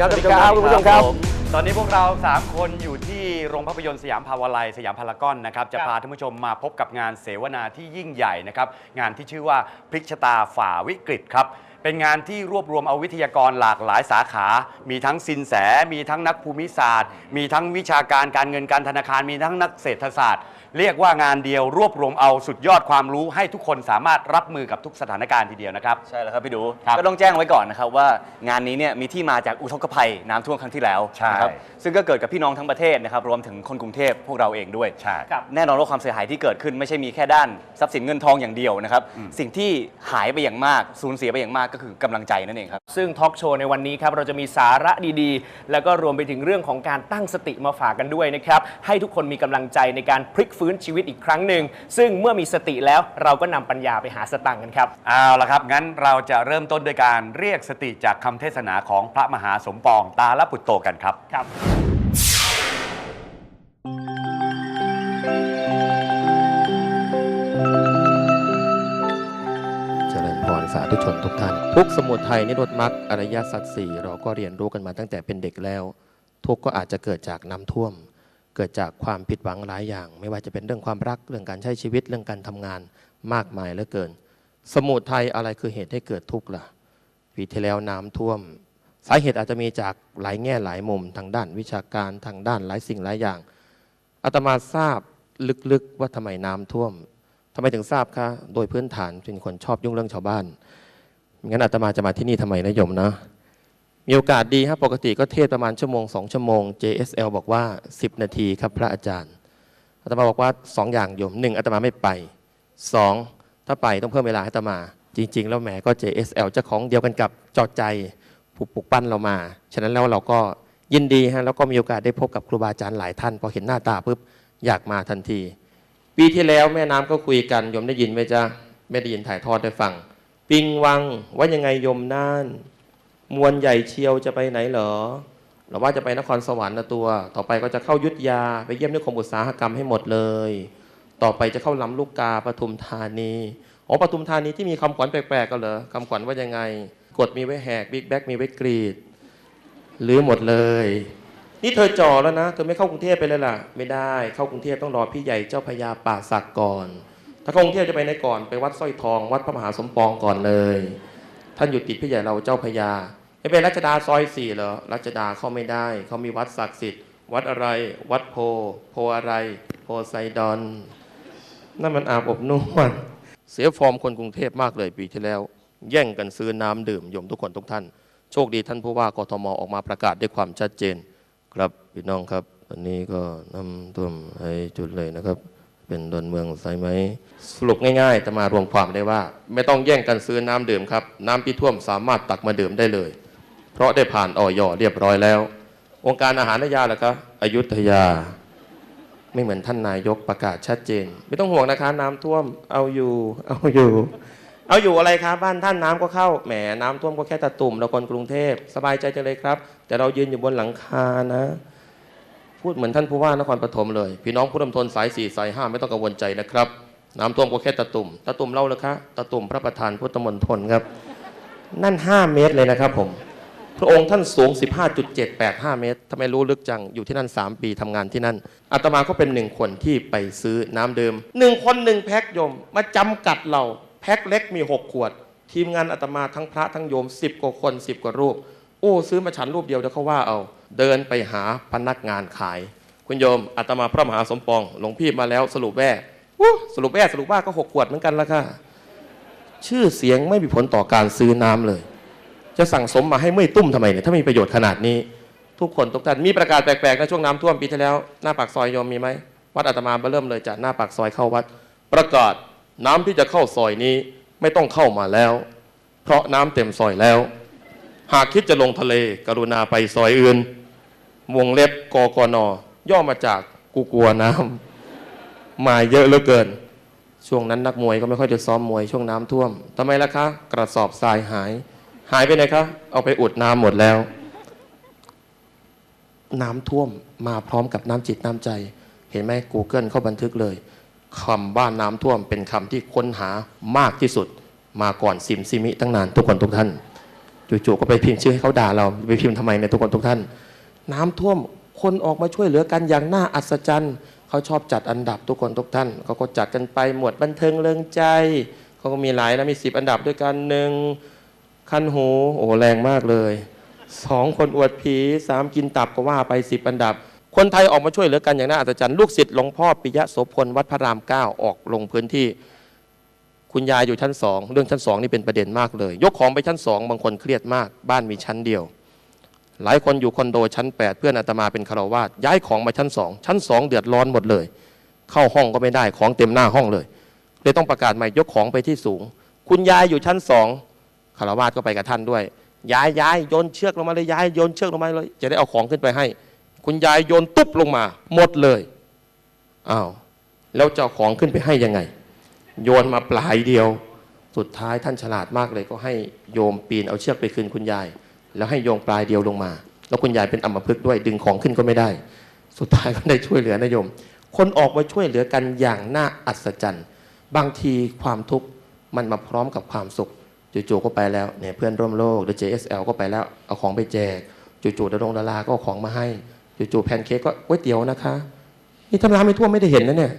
ครับสวัสดีครับคุณผู้ชมครับผมตอนนี้พวกเรา 3 คนอยู่ที่โรงภาพยนตร์สยามพาวาไลสยามพารากอนนะครับ จะพาท่านผู้ชมมาพบกับงานเสวนาที่ยิ่งใหญ่นะครับ งานที่ชื่อว่าพลิกชะตาฝ่าวิกฤตครับเป็นงานที่รวบรวมเอาวิทยากรหลากหลายสาขา มีทั้งสินแส มีทั้งนักภูมิศาสตร์ มีทั้งวิชาการการเงินการธนาคาร มีทั้งนักเศรษฐศาสตร์ เรียกว่างานเดียวรวบรวมเอาสุดยอดความรู้ให้ทุกคนสามารถรับมือกับทุกสถานการณ์ทีเดียวนะครับ ใช่แล้วครับพี่ดู ครับก็ต้องแจ้งไว้ก่อนนะครับว่างานนี้เนี่ยมีที่มาจากอุทกภัยน้ำท่วมครั้งที่แล้วใช่ นะครับซึ่งก็เกิดกับพี่น้องทั้งประเทศนะครับรวมถึงคนกรุงเทพพวกเราเองด้วย ใช่ ครับ แน่นอนว่าความเสียหายที่เกิดขึ้นไม่ใช่มีแค่ด้านทรัพย์สินเงินทองอย่างเดียวนะครับอืมสิ่งที่หายไปอย่างมากสูญเสียไปอย่างมากก็คือกำลังใจนั่นเองครับ ซึ่งทอล์กโชว์ในวันนี้ครับเราจะมีสาระดีๆ แล้วก็รวมไปถึงเรื่องของการตั้งสติมาฝากกันด้วยนะครับ ให้ทุกคนมีกำลังใจในการพลิกฟื้นชีวิตอีกครั้งหนึ่งซึ่งเมื่อมีสติแล้วเราก็นำปัญญาไปหาสตังค์กันครับ เอาละครับ งั้นเราจะเริ่มต้นด้วยการเรียกสติจากคำเทศนาของพระมหาสมปองตาลปุตโตกันครับ ครับ เจริญพรสาธุชนทุกท่าน ทุกข์สมุทัยนิโรธมรรคอริยสัจสี่เราก็เรียนรู้กันมาตั้งแต่เป็นเด็กแล้ว ทุกข์ก็อาจจะเกิดจากน้ำท่วม เกิดจากความผิดหวังหลายอย่าง ไม่ว่าจะเป็นเรื่องความรักเรื่องการใช้ชีวิตเรื่องการทำงานมากมายเหลือเกิน สมุทัยอะไรคือเหตุให้เกิดทุกข์ล่ะปีที่แล้วน้ำท่วม สาเหตุอาจจะมีจากหลายแง่หลายมุมทางด้านวิชาการทางด้านหลายสิ่งหลายอย่างอาตมาทราบลึกๆว่าทำไมน้ำท่วมทำไมถึงทราบคะโดยพื้นฐานเป็นคนชอบยุ่งเรื่องชาวบ้านงั้นอาตมาจะมาที่นี่ทำไมนะโยมนะ มีโอกาสดีครับปกติก็เทศประมาณชั่วโมงสองชั่วโมง JSL บอกว่า 10 นาทีครับพระอาจารย์อาตมาบอกว่า 2 อย่างโยมหนึ่งอาตมาไม่ไป 2 ถ้าไปต้องเพิ่มเวลาให้อาตมา จริง ๆ แล้วแหมก็ JSL เจ้าของเดียวกันกับจอดใจผูกปลุกปั้นเรามา ฉะนั้นแล้วเราก็ยินดีฮะแล้วก็มีโอกาสได้พบกับครูบาอาจารย์หลายท่านพอเห็นหน้าตาปุ๊บอยากมาทันที ปีที่แล้วแม่น้ำก็คุยกันโยมได้ยินไหมจ๊ะไม่ได้ยินถ่ายทอดได้ฟัง ปิงวังว่ายังไงโยมน่าน มวลใหญ่เชียวจะไปไหนเหรอหรือว่าจะไปนครสวรรค์นะตัว ต่อไปก็จะเข้ายุทธยา ไปเยี่ยมนิคมอุตสาหกรรมให้หมดเลย ต่อไปจะเข้าลำลูกกาปทุมธานีอ๋อปทุมธานีที่มีคำขวัญแปลกๆก็เหรอคำขวัญว่ายังไง กดมีไว้แหกบิ๊กแบ็กมีไว้กรีดหรือหมดเลย นี่เธอจ่อแล้วนะเธอไม่เข้ากรุงเทพไปเลยล่ะ ไม่ได้เข้ากรุงเทพต้องรอพี่ใหญ่เจ้าพญาป่าสักก่อนถ้าเข้ากรุงเทพจะไปไหนก่อนไปวัดสร้อยทอง วัดพระมหาสมปองก่อนเลย ท่านอยู่ติดพี่ใหญ่เราเจ้าพญา ไม่เป็นรัชดาซอยสี่เหรอรัชดาเข้าไม่ได้ เขามีวัดศักดิ์สิทธิ์ วัดอะไร วัดโพ โพอะไร โพไซดอน นั่นมันอาบอบนวดเสียฟอร์มคนกรุงเทพมากเลยปีที่แล้ว แย่งกันซื้อน้ำดื่มยมทุกคนทุกท่าน โชคดีท่านผู้ว่ากทมออกมาประกาศด้วยความชัดเจน ครับพี่น้องครับวันนี้ก็น้ำท่วมให้จุดเลยนะครับ เป็นดอนเมืองใช่ไหมสรุปง่ายๆแต่มารวมความได้ว่า ไม่ต้องแย่งกันซื้อน้ำดื่มครับ น้ำที่ท่วมสามารถตักมาดื่มได้เลย เพราะได้ผ่านออยเรียบร้อยแล้ว องค์การอาหารและยาล่ะครับอยุธยา ไม่เหมือนท่านนายกประกาศชัดเจน ไม่ต้องห่วงนะคะ น้ำท่วมเอาอยู่ เอาอยู่ เอาอยู่อะไรครับบ้านท่านน้ำก็เข้าแหมน้ำท่วมก็แค่ตะตุ่มเราคนกรุงเทพสบายใจจังเลยครับ แต่เรายืนอยู่บนหลังคานะ พูดเหมือนท่านผู้ว่านครปฐมเลย พี่น้องผู้ดำทนสายสี่สายห้าไม่ต้องกังวลใจนะครับน้ำท่วมก็แค่ตะตุ่ม ตะตุ่มเล่าเลยคะ ตะตุ่มพระประธานพุทธมณฑลครับ นั่น 5 เมตรเลยนะครับผม พระองค์ท่านสูง 15.785 เมตรทำไมรู้ลึกจัง อยู่ที่นั่น 3 ปีทำงานที่นั่น อาตมาก็เป็นหนึ่งคนที่ไปซื้อน้ำเดิมหนึ่งคนหนึ่งแพ็คโยม มาจำกัดเรา แพ็คเล็กมี 6 ขวด ทีมงานอาตมาทั้งพระทั้งโยม 10 กว่าคน 10 กว่ารูป โอ้ ซื้อมาฉันรูปเดียวเดี๋ยวเขาว่าเอา เดินไปหาพนักงานขาย คุณโยมอาตมาพระมหาสมปอง หลวงพี่มาแล้วสรุปแว่อู้สรุปแว่สรุปว่าก็หกขวดเหมือนกันละค่ะ ชื่อเสียงไม่มีผลต่อการซื้อน้ำเลย จะสั่งสมมาให้เมื่อยตุ้มทำไมเนี่ยถ้ามีประโยชน์ขนาดนี้ ทุกคนทุกท่านมีประกาศแปลกๆในช่วงน้ำท่วมปีที่แล้ว หน้าปากซอยโยมมีไหมวัดอาตมาเริ่มเลยจากหน้าปากซอยเข้าวัด ประกาศน้ำที่จะเข้าซอยนี้ไม่ต้องเข้ามาแล้ว เพราะน้ำเต็มซอยแล้ว หากคิดจะลงทะเลกรุณาไปซอยอื่น วงเล็บกกนย่อมาจากกูกลัวน้ำมาเยอะเหลือเกิน ช่วงนั้นนักมวยก็ไม่ค่อยจะซ้อมมวยช่วงน้ำท่วมทำไมล่ะคะ กระสอบทรายหาย หายไปไหนคะเอาไปอุดน้ำหมดแล้ว น้ำท่วมมาพร้อมกับน้ำจิตน้ำใจ เห็นไหม Google เข้าบันทึกเลยคำว่าน้ำท่วมเป็นคำที่ค้นหามากที่สุด มาก่อนซิมซิมิตั้งนานทุกคนทุกท่านจู่ๆก็ไปพิมพ์ชื่อให้เขาด่าเราไปพิมพ์ทำไมเนี่ยทุกคนทุกท่าน น้ำท่วมคนออกมาช่วยเหลือกันอย่างน่าอัศจรรย์เขาชอบจัดอันดับทุกคนทุกท่านเขาก็จัดกันไปหมวดบันเทิงเริงใจเขาก็มีหลายนะมีสิบอันดับด้วยกันหนึ่ง คันหูโอ้แรงมากเลยสองคนอวดผีสามกินตับก็ว่าไปสิบอันดับ คนไทยออกมาช่วยเหลือกันอย่างน่าอัศจรรย์ลูกศิษย์หลวงพ่อปิยะโสพลวัดพระรามเก้าออกลงพื้นที่ คุณยายอยู่ชั้นสองเรื่องชั้นสองนี่เป็นประเด็นมากเลย ยกของไปชั้นสองบางคนเครียดมาก บ้านมีชั้นเดียว หลายคนอยู่คอนโดชั้น 8 เพื่อนอาตมาเป็นคารวาสย้ายของมาชั้น2ชั้น2เดือดร้อนหมดเลย เข้าห้องก็ไม่ได้ของเต็มหน้าห้องเลยเลยต้องประกาศใหม่ยกของไปที่สูง คุณยายอยู่ชั้นสอง คารวาสก็ไปกับท่านด้วย ย้ายย้ายโยนเชือกลงมาเลยย้ายโยนเชือกลงมาเลย จะได้เอาของขึ้นไปให้ คุณยายโยนตุ๊บลงมา หมดเลยอ้าวแล้วจะเอาของขึ้นไปให้ยังไง โยนมาปลายเดียว สุดท้ายท่านฉลาดมากเลยก็ให้โยมปีนเอาเชือกไปคืนคุณยาย แล้วให้โยงปลายเดียวลงมา แล้วคุณยายเป็นอัมพฤกษ์ด้วยดึงของขึ้นก็ไม่ได้ สุดท้ายก็ได้ช่วยเหลือนะโยม คนออกมาช่วยเหลือกันอย่างน่าอัศจรรย์ บางทีความทุกข์มันมาพร้อมกับความสุข จู่ๆก็ไปแล้วเนี่ยเพื่อนร่วมโลกหรือ JSL ก็ไปแล้วเอาของไปแจกจู่ๆดารงดาราก็เอาของมาให้จู่ๆแพนเค้กก็ก๋วยเตี๋ยวนะคะนี่ถ้าน้ำไม่ท่วมไม่ได้เห็นนะเนี่ย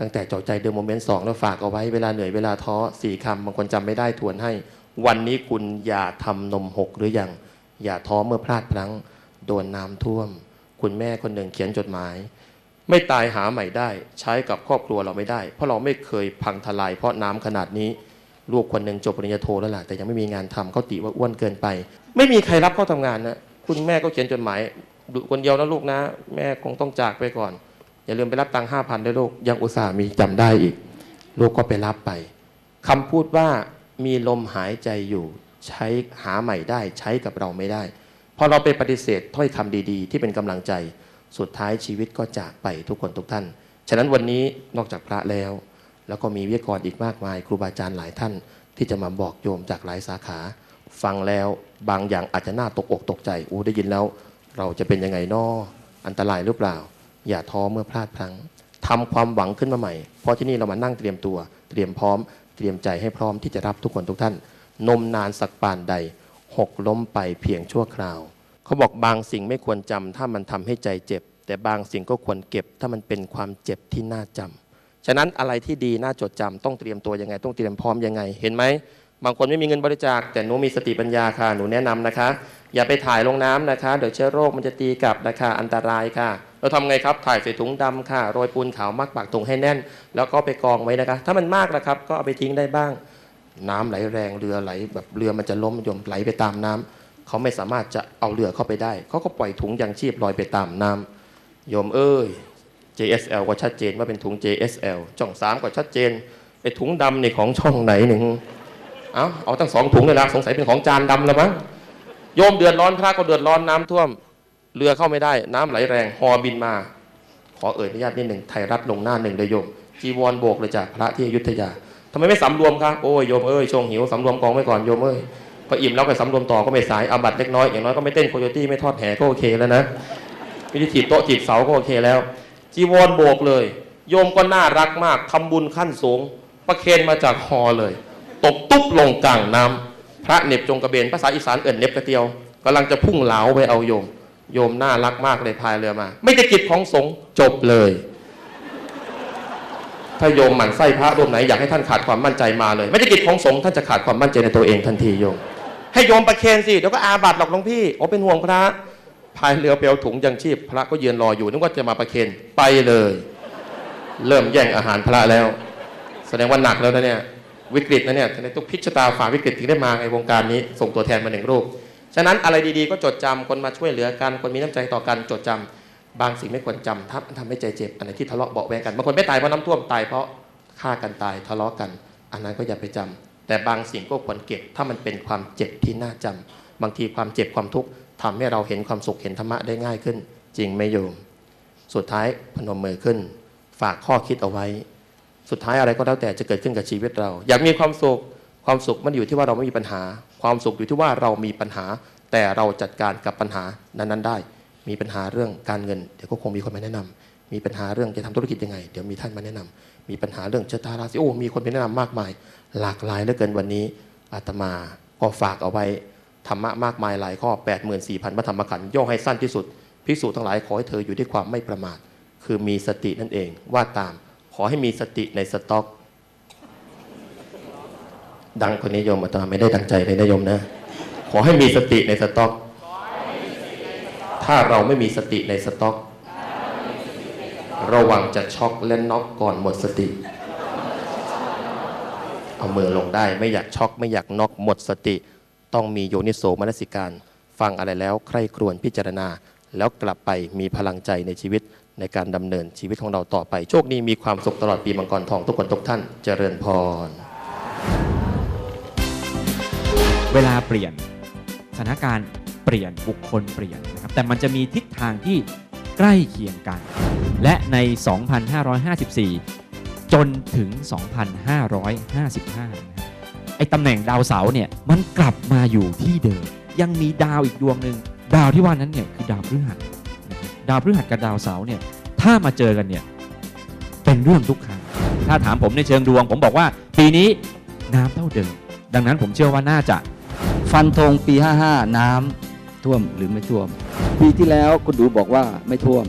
ตั้งแต่เจาะใจเดิมโมเมนต์สองแล้วฝากเอาไว้เวลาเหนื่อยเวลาท้อสี่คำบางคนจำไม่ได้ทวนให้ วันนี้คุณอย่าทำนมหกหรือยังอย่าท้อเมื่อพลาดพลั้งโดนน้ำท่วม คุณแม่คนหนึ่งเขียนจดหมาย ไม่ตายหาใหม่ได้ ใช้กับครอบครัวเราไม่ได้ เพราะเราไม่เคยพังทลายเพราะน้ำขนาดนี้ ลูกคนหนึ่งจบปริญญาโทแล้วล่ะแต่ยังไม่มีงานทำเขาติว่าอ้วนเกินไป ไม่มีใครรับเข้าทำงานนะคุณแม่ก็เขียนจดหมายดูคนเดียวนะลูกนะ แม่คงต้องจากไปก่อน อย่าลืมไปรับตังค์ห้าพันด้วยลูกยังอุตส่าห์มีจำได้อีก ลูกก็ไปรับไปคำพูดว่ามีลมหายใจอยู่ ใช้หาใหม่ได้ ใช้กับเราไม่ได้พอเราไปปฏิเสธถ้อยคำดีๆ ที่เป็นกำลังใจ สุดท้ายชีวิตก็จากไปทุกคนทุกท่าน ฉะนั้นวันนี้นอกจากพระแล้ว แล้วก็มีวิทยากรอีกมากมาย ครูบาอาจารย์หลายท่าน ที่จะมาบอกโยมจากหลายสาขา ฟังแล้วบางอย่างอาจจะน่าตกอกตกใจอู้ได้ยินแล้ว เราจะเป็นยังไงนออันตรายหรือเปล่า อย่าท้อเมื่อพลาดพลั้งทำความหวังขึ้นมาใหม่ เพราะที่นี่เรามานั่งเตรียมตัว เตรียมพร้อม เตรียมใจให้พร้อมที่จะรับทุกคนทุกท่าน นมนานสักปานใด หกล้มไปเพียงชั่วคราว เขาบอกบางสิ่งไม่ควรจำถ้ามันทำให้ใจเจ็บ แต่บางสิ่งก็ควรเก็บ ถ้ามันเป็นความเจ็บที่น่าจำ ฉะนั้นอะไรที่ดีน่าจดจำต้องเตรียมตัวยังไง ต้องเตรียมพร้อมยังไง เห็นไหมบางคนไม่มีเงินบริจาค แต่หนูมีสติปัญญาค่ะหนูแนะนำนะคะ อย่าไปถ่ายลงน้ำนะคะ เดี๋ยวเชื้อโรคมันจะตีกลับนะคะอันตรายค่ะ เราทำไงครับถ่ายใส่ถุงดำค่ะโรยปูนขาวมักปากถุงให้แน่น แล้วก็ไปกองไว้นะคะ ถ้ามันมากนะครับ ก็เอาไปทิ้งได้บ้าง น้ำไหลแรงเรือไหลแบบเรือมันจะล้มโยมไหลไปตามน้ำเขาไม่สามารถจะเอาเรือเข้าไปได้เขาก็ปล่อยถุงยางชีพลอยไปตามน้ำโยมเอ้ย JSL ก็ชัดเจนว่าเป็นถุง JSL ช่องสามก็ชัดเจนไอ้ถุงดำนี่ของช่องไหนหนึ่งเอาเอาตั้งสองถุงเลยละสงสัยเป็นของจานดำแล้วมั้งโยมเดือดร้อนพระก็เดือดร้อนน้ำท่วม เรือเข้าไม่ได้ น้ำไหลแรงฮอบินมา ขอเอ่ยอนุญาตนิดหนึ่งไทยรัฐลงหน้าหนึ่งเลยโยม จีวรโบกเลยจากพระที่อยุธยาทำไมไม่สำรวมครับโอ้ยโยมเอ้ยชงหิวสำรวมกองไว้ก่อนโยมเอ้ยพออิ่มแล้วไปสำรวมต่อก็ไม่สายอาบัตเล็กน้อยอย่างน้อยก็ไม่เต้นโคโยตี้ไม่ทอดแห่ก็โอเคแล้วนะไม่ได้ถีบโต๊ะถีบเสาก็โอเคแล้ว จีวรโบกเลย โยมก็น่ารักมากทำบุญขั้นสูง ประเคนมาจากฮอเลย ตกตุ๊บลงกลางน้ำพระเน็บจงกระเบนภาษาอีสานเอิ่นเน็บกระเตียวกำลังจะพุ่งเหลาไปเอาโยม โยมน่ารักมากเลยพายเรือมา ไม่ได้กิจของสงฆ์จบเลย ถ้าโยมหมั่นไส้พระรูปไหนอยากให้ท่านขาดความมั่นใจมาเลย ไม่ได้กิจของสงฆ์ท่านจะขาดความมั่นใจในตัวเองทันทีโยม ให้โยมประเคนสิเดี๋ยวก็อาบัตหรอกหลวงพี่โอ้เป็นห่วงพระ พายเรือไปเอาถุงยังชีพ พระก็ยืนรออยู่นึกว่าจะมาประเคนไปเลย เริ่มแย่งอาหารพระแล้ว แสดงว่าหนักแล้วนะเนี่ยวิกฤตนะเนี่ยในตุกพิชตาฝ่าวิกฤตถึงได้มาในวงการนี้ ส่งตัวแทนมาหนึ่งรูป ฉะนั้นอะไรดีๆก็จดจำคนมาช่วยเหลือกันคนมีน้ำใจต่อกันจดจำบางสิ่งไม่ควรจำถ้ามันทำให้ใจเจ็บอันไหนที่ทะเลาะเบาแวงกันบางคนไม่ตายเพราะน้ำท่วมตายเพราะฆ่ากันตายทะเลาะกัน อันนั้นก็อย่าไปจำแต่บางสิ่งก็ควรเก็บถ้ามันเป็นความเจ็บที่น่าจำบางทีความเจ็บความทุกข์ ทำให้เราเห็นความสุขเห็นธรรมะได้ง่ายขึ้น จริงไหมโยม สุดท้ายพนมมือขึ้น ฝากข้อคิดเอาไว้ สุดท้ายอะไรก็แล้วแต่จะเกิดขึ้นกับชีวิตเรา อยากมีความสุขความสุขมันอยู่ที่ว่าเราไม่มีปัญหา ความสุขอยู่ที่ว่าเรามีปัญหา แต่เราจัดการกับปัญหานั้นๆได้ มีปัญหาเรื่องการเงินเดี๋ยวก็คงมีคนมาแนะนำมีปัญหาเรื่องจะทำธุรกิจยังไง เดี๋ยวมีท่านมาแนะนำมีปัญหาเรื่องชะตาราศีโอ้มีคนไปแนะนำมากมาย หลากหลายเหลือเกินวันนี้อาตมาก็ฝากเอาไว้ ธรรมะมากมายหลายข้อ 84,000 พระธรรมขันธ์ย่อให้สั้นที่สุดภิกษุทั้งหลายขอให้เธออยู่ด้วยความไม่ประมาท คือมีสตินั่นเองว่าตามขอให้มีสติในสต็อก ดังคนนิยมอาตมาไม่ได้ดังใจเลยนะโยมนะ ขอให้มีสติในสต็อก ถ้าเราไม่มีสติในสต็อก ระวังจะช็อกและน็อกก่อนหมดสติ เอามือลงได้ไม่อยากช็อกไม่อยากน็อกหมดสติ ต้องมีโยนิโสมนสิการ ฟังอะไรแล้วใคร่ครวญพิจารณา แล้วกลับไปมีพลังใจในชีวิตในการดำเนินชีวิตของเราต่อไป โชคดีมีความสุขตลอดปีมังกรทองทุกคนทุกท่านเจริญพร เวลาเปลี่ยนสถานการณ์เปลี่ยนบุคคลเปลี่ยนนะครับแต่มันจะมีทิศทางที่ใกล้เคียงกัน และใน 2554 จนถึง 2555นะ ไอ้ตำแหน่งดาวเสาร์เนี่ยมันกลับมาอยู่ที่เดิม ยังมีดาวอีกดวงหนึ่งดาวที่ว่านั้นเนี่ยคือดาวพฤหัสดาวพฤหัสกับดาวเสาร์เนี่ยถ้ามาเจอกันเนี่ยเป็นเรื่องทุกครั้งถ้าถามผมในเชิงดวง ผมบอกว่าปีนี้น้ำเท่าเดิม ดังนั้นผมเชื่อว่าน่าจะ ฟันธงปี 55 น้ำท่วมหรือไม่ท่วม ปีที่แล้วคุณดูบอกว่าไม่ท่วม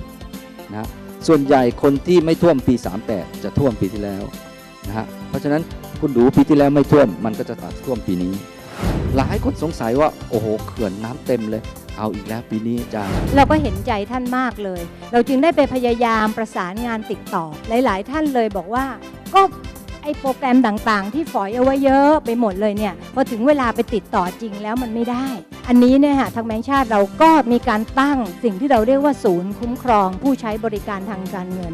นะส่วนใหญ่คนที่ไม่ท่วมปี 38 จะท่วมปีที่แล้วนะฮะ เพราะฉะนั้นคุณดูปีที่แล้วไม่ท่วม มันก็จะท่วมปีนี้ หลายคนสงสัยว่าโอ้โหเขื่อนน้ำเต็มเลยเอาอีกแล้วปีนี้อาจาเราก็เห็นใจท่านมากเลย เราจึงได้ไปพยายามประสานงานติดต่อ หลาย ๆ ท่านเลยบอกว่าก็ไอโปรแกรมต่างๆ ที่ฝอยเอาไว้เยอะไปหมดเลยเนี่ยพอถึงเวลาไปติดต่อจริงแล้วมันไม่ได้ อันนี้เนี่ยฮะทางแบงค์ชาติเราก็มีการตั้งสิ่งที่เราเรียกว่าศูนย์คุ้มครอง ผู้ใช้บริการทางการเงิน